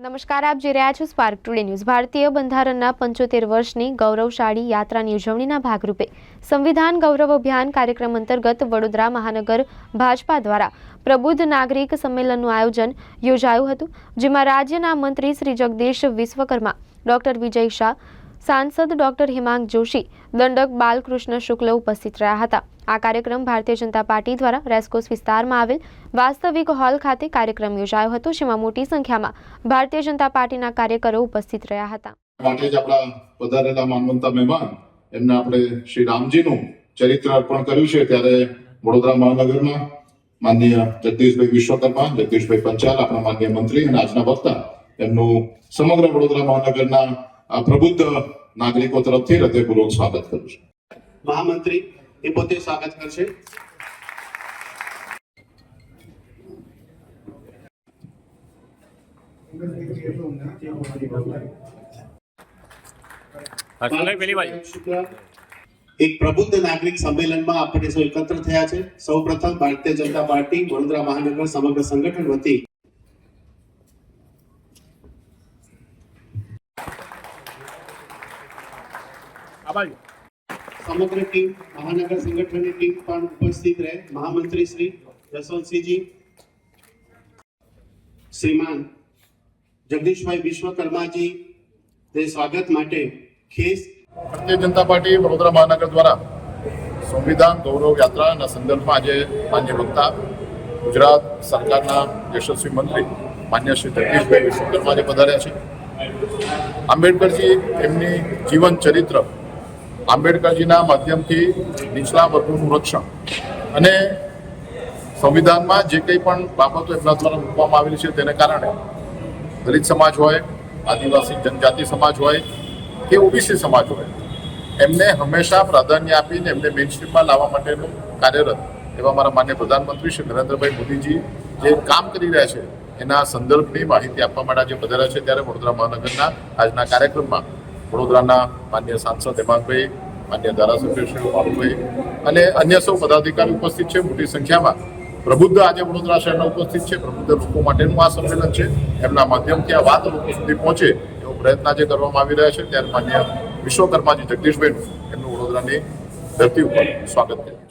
નમસ્કાર, આપ જોઈ રહ્યા છો સ્પાર્ક ટુડે ન્યૂઝ ભારતીય બંધારણના પંચોતેર વર્ષની ગૌરવશાળી યાત્રાની ઉજવણીના ભાગરૂપે સંવિધાન ગૌરવ અભિયાન કાર્યક્રમ અંતર્ગત વડોદરા મહાનગર ભાજપા દ્વારા પ્રબુદ્ધ નાગરિક સંમેલનનું આયોજન યોજાયું હતું, જેમાં રાજ્યના મંત્રી શ્રી જગદીશ વિશ્વકર્મા, ડોક્ટર વિજય શાહ, સાંસદ ડોક્ટર હિમાંગ જોશી, દંડક બાલકૃષ્ણ શુક્લ ઉપસ્થિત રહ્યા હતા. આ કાર્યક્રમ ભારતીય જનતા પાર્ટી દ્વારા રેસકોસ વિસ્તારમાં આવેલ વાસ્તવિક હોલ ખાતે કાર્યક્રમ યોજાયો હતો જેમાં મોટી સંખ્યામાં ભારતીય જનતા પાર્ટીના કાર્યકરો ઉપસ્થિત રહ્યા હતા. માટે જ આપણા પધારેલા માનવંતા મહેમાન એમને આપણે શ્રી રામજીનું ચરિત્ર અર્પણ કર્યું છે. ત્યારે વડોદરા મહાનગરમાં માનનીય જગદીશભાઈ વિશ્વકર્મા જગદીશભાઈ પંચાલ આપણા માનનીય મંત્રી અને આજના વક્તા એમનું સમગ્ર વડોદરા મહાનગરના પ્રબુદ્ધ નાગરિકો તરફથી હૃદયપૂર્વક સ્વાગત કરું છું. મહામંત્રી એ પોતે સ્વાગત કરશે. એક પ્રબુદ્ધ નાગરિક સંમેલનમાં આપણે સૌ એકત્ર થયા છે. સૌ પ્રથમ ભારતીય જનતા પાર્ટી વડોદરા મહાનગર સમગ્ર સંગઠન વતી. આ બાજુ સમગ્ર ટીમ, મહાનગર સંગઠનની ટીમ પણ ઉપસ્થિત રહે. મહામંત્રી શ્રી જસવંતસિંહજી શ્રીમાન જગદીશભાઈ વિશ્વકર્માજી, તે સ્વાગત માટે ખેસ ભારતીય જનતા પાર્ટી વડોદરા મહાનગર દ્વારા સંવિધાન ગૌરવ યાત્રાના સંદર્ભમાં આજે માન્ય વક્તા, ગુજરાત સરકારના યશસ્વી મંત્રી માન્ય શ્રી જગદીશભાઈ વિશ્વકર્મા જે પધાર્યા છે. આંબેડકરજી એમની જીવન ચરિત્ર આંબેડકરજીના માધ્યમથી નીચલા વર્ગોનું રક્ષણ. અને સંવિધાનમાં જે કંઈ પણ બાબતો એમના દ્વારા મૂકવામાં આવેલી છે તેને કારણે દલિત સમાજ હોય, આદિવાસી જનજાતિ સમાજ હોય કે ઓબીસી સમાજ હોય, એમને હંમેશા પ્રાધાન્ય આપીને એમને મેઇનસ્ટ્રીમમાં લાવવા માટેનું કાર્યરત એવા મારા માન્ય પ્રધાનમંત્રી શ્રી નરેન્દ્રભાઈ મોદીજી જે કામ કરી રહ્યા છે, એના સંદર્ભની માહિતી આપવા માટે આજે પધાર્યા છે ત્યારે વડોદરા મહાનગરના આજના કાર્યક્રમમાં વડોદરાના માન્ય સાંસદ હેમાંગભાઈ માન્ય ધારાસભ્ય શ્રી બાબુભાઈ અને અન્ય સૌ પદાધિકારી ઉપસ્થિત છે, મોટી સંખ્યામાં. પ્રબુદ્ધ આજે વડોદરા શહેરના ઉપસ્થિત છે, પ્રબુદ્ધ લોકો માટેનું આ સંમેલન છે. એમના માધ્યમથી આ વાત લોકો સુધી પહોંચે એવો પ્રયત્ન આજે કરવામાં આવી રહ્યા છે. ત્યારે માન્ય વિશ્વકર્માજી જગદીશભાઈનું એમનું વડોદરાની ધરતી ઉપર સ્વાગત કર્યું